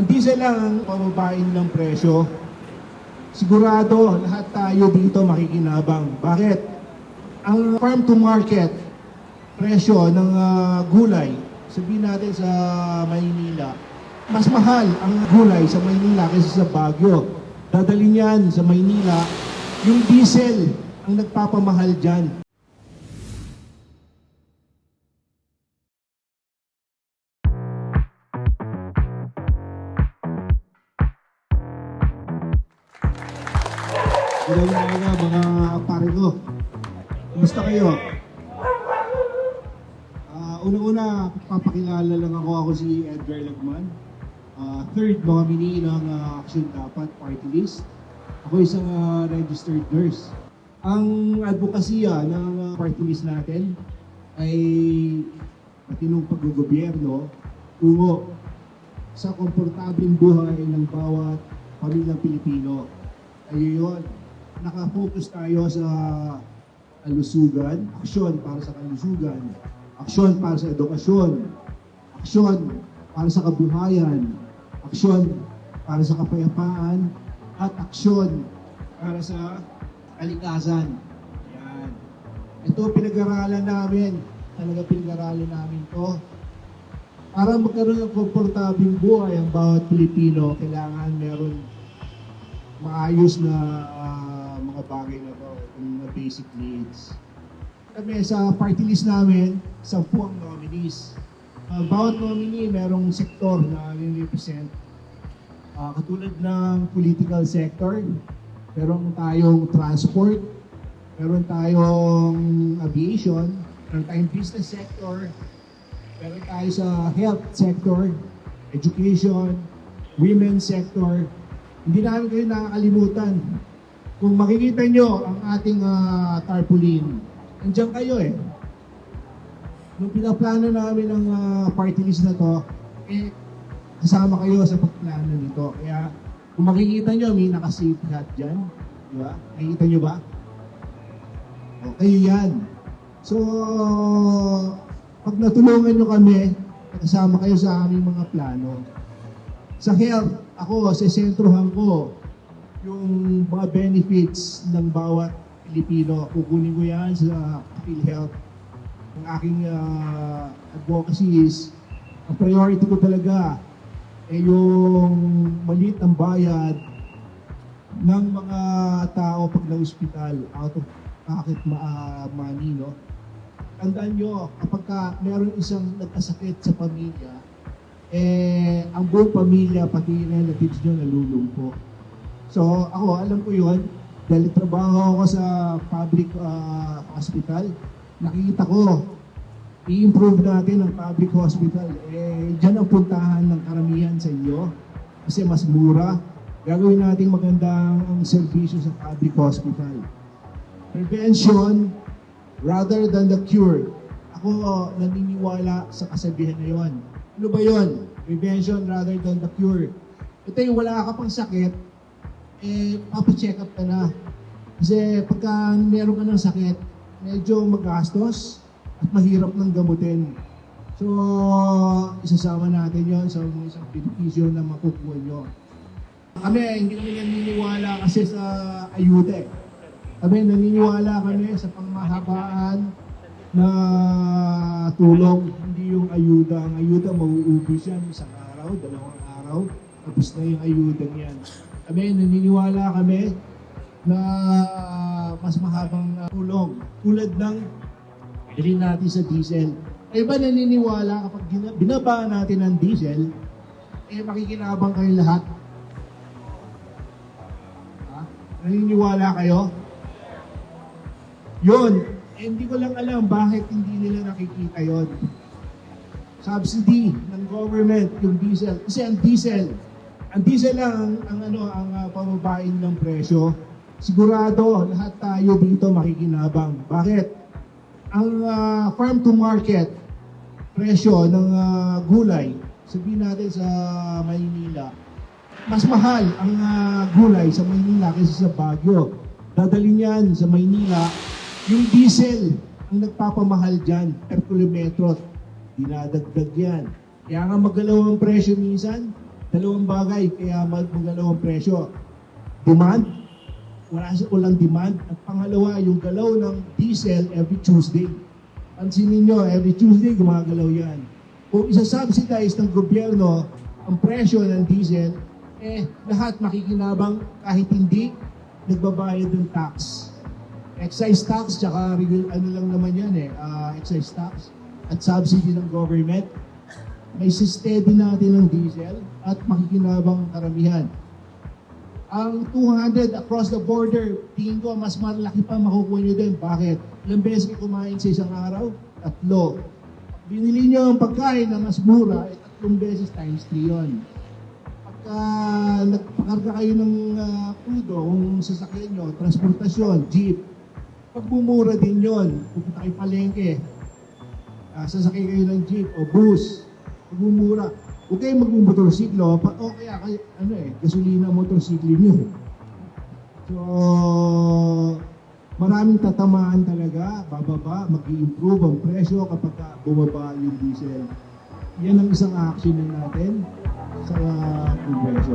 Ang diesel lang ang pababain ng presyo. Sigurado, lahat tayo dito makikinabang. Bakit? Ang farm to market presyo ng ah, gulay, sabihin natin sa Maynila, mas mahal ang gulay sa Maynila kaysa sa Baguio. Dadalhin yan sa Maynila, yung diesel ang nagpapamahal dyan. Magandang umaga mga pare ko. Kumusta kayo? Ah, Unang-una, papakilala lang ako. Ako si Edgar Lagman. Ah, third nominee ng ah, Action Dapat Party List. Ako isang ah, registered nurse. Ang advokasya ng ah, party list natin ay matinong paggogobyerno tungo sa komportableng buhay ng bawat pamilyang Pilipino. Ayun yun. Nakafocus tayo sa kalusugan, aksyon para sa kalusugan, aksyon para sa edukasyon, aksyon para sa kabuhayan, aksyon para sa kapayapaan, at aksyon para sa kalikasan. Yan. Ito pinag-aralan namin. Talaga pinag-aralan namin to. Para magkaroon ng komportabling buhay ang bawat Pilipino, kailangan meron maayos na mga bagay na to, yung mga basic needs. Kami sa party list namin, sampu ang nominees. Ah, bawat nominee merong sektor na represent Ah, katulad ng political sector, meron tayong transport, meron tayong aviation, meron tayong business sector, meron tayo sa health sector, education, women's sector. Hindi namin kayo nakakalimutan. Kung makikita nyo ang ating ah, tarpaulin, nandiyan kayo eh. Nung pinaplano namin ang ah, party list na to, eh, kasama kayo sa pagplano nito. Kaya, kung makikita nyo, may naka-safe hat dyan. Di ba? Nakikita nyo ba? O, kayo yan. So, pag natulungan nyo kami, kasama kayo sa aming mga plano. Sa health, ako, sa sentrohan ko, yung mga benefits ng bawat Pilipino, kukunin ko yan sa PhilHealth. Ang aking ah, advocacy is, ang priority ko talaga ay yung maliit ang bayad ng mga tao pag na-hospital out of pocket ma- ah, money, no? Tandaan nyo, kapag ka meron isang nagkasakit sa pamilya, eh, ang buong pamilya, pati relatives nyo, nalulungko. So, ako, alam ko yun. Dahil trabaho ako sa public ah, hospital, nakikita ko, i-improve natin ang public hospital. Eh, dyan ang puntahan ng karamihan sa inyo. Kasi mas mura. Gagawin natin magandang ang serbisyo sa public hospital. Prevention rather than the cure. Ako naniniwala sa kasabihan na yon. Ano ba yon? Prevention rather than the cure. Ito yung wala ka pang sakit, eh, papacheck up ka na. Kasi pagka meron ka ng sakit, medyo magastos at mahirap ng gamutin. So, isasama natin yon sa isang benepisyo na makukuha nyo. Kami, hindi kami naniniwala kasi sa ayuda eh. Kami, naniniwala kami sa pangmahabaan na tulong, hindi yung ayuda. Ang ayuda, mauubos yan isang araw, dalawang araw, tapos na yung ayuda niyan. Kami, naniniwala kami na mas mahabang uh, tulong. Tulad ng bilhin natin sa diesel. Eh ba naniniwala kapag binaba natin ang diesel, eh makikinabang kayo lahat? Ha? Naniniwala kayo? Yun, eh, hindi ko lang alam bakit hindi nila nakikita yon. Subsidy ng government, yung diesel. Kasi ang diesel, ang diesel ang, ang ano ang uh, pababain ng presyo. Sigurado lahat tayo dito makikinabang. Bakit? Ang ah, farm to market presyo ng ah, gulay, sabihin natin sa Maynila, mas mahal ang ah, gulay sa Maynila kaysa sa Baguio. Dadalhin yan sa Maynila, yung diesel ang nagpapamahal dyan per kilometro. Dinadagdag yan. Kaya nga magalaw ang presyo minsan, Dalawang bagay kaya mag magalaw ang presyo. Demand, wala sa walang demand. At pangalawa, yung galaw ng diesel every Tuesday. Pansinin nyo, every Tuesday gumagalaw yan. Kung isa-subsidize ng gobyerno ang presyo ng diesel, eh lahat makikinabang kahit hindi nagbabayad ng tax. Excise tax, tsaka ano lang naman yan eh, ah, excise tax at subsidy ng government. May steady natin ng diesel at makikinabang ang karamihan. Ang 200 across the border, tingin ko mas malaki pa makukuha nyo din. Bakit? Ilang beses kayo kumain sa isang araw? Tatlo. Binili nyo ang pagkain na mas mura, eh, tatlong beses times 3 yun. Pagka nagpakarga kayo ng uh, krudo, kung sasakyan nyo, transportasyon, jeep, pag bumura din yon, pupunta kayo palengke, uh, sasakay kayo ng jeep o bus, pag bumura, huwag kayong magmumotorsiklo, o kaya kayo, ano eh, gasolina motorsiklo nyo. So, maraming tatamaan talaga, bababa, mag improve ang presyo kapag ka bumaba yung diesel. Yan ang isang action na natin sa uh, Kongreso.